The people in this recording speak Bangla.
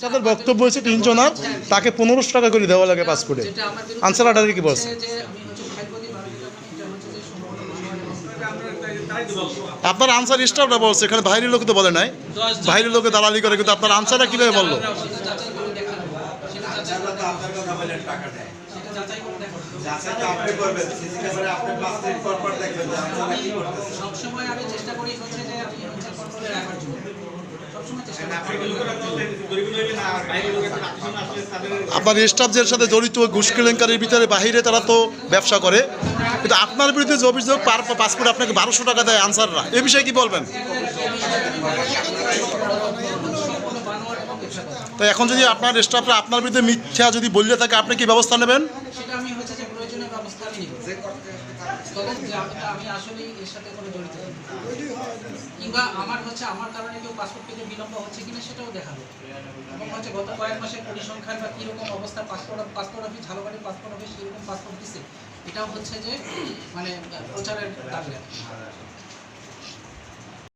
তাদের বক্তব্য হচ্ছে তিনজনার তাকে পনেরোশো টাকা করে দেওয়া লাগে পাসপোর্টে। আনসার আডারে কি বলছে? আপনার আনসার স্টাফরা বলছে এখানে বাইরের লোক তো বলে নাই। বাইরের লোকে দালালি করে কিন্তু আপনার আনসাররা কীভাবে বলল? সবসময় আমি চেষ্টা করি হচ্ছে যে আমি হচ্ছে কন্ট্রোলে রাখার জন্য সবসময় চেষ্টা করি আপনার স্টাফদের সাথে জড়িত ঘুষ কেলেঙ্কারির ভিতরে বাহিরে তারা তো ব্যবসা করে। কিন্তু আপনার বিরুদ্ধে যে অভিযোগ, পার পাসপোর্ট আপনাকে বারোশো টাকা দেয় আনসাররা। এ বিষয়ে কি বলবেন? তো এখন যদি আপনার স্টাফরা আপনার বিরুদ্ধে মিথ্যা যদি বললে থাকে আপনি কি ব্যবস্থা নেবেন? কিংবা আমার হচ্ছে, আমার কারণে কেউ পাসপোর্ট পেতে বিলম্ব হচ্ছে কিনা সেটাও দেখাবো। হচ্ছে, গত কয়েক মাসের পরিসংখ্যান বা কীরকম অবস্থা passport passport office Jhalbari passport office কীরকম পাসপোর্ট দিচ্ছে এটাও হচ্ছে যে মানে প্রচারের দাবি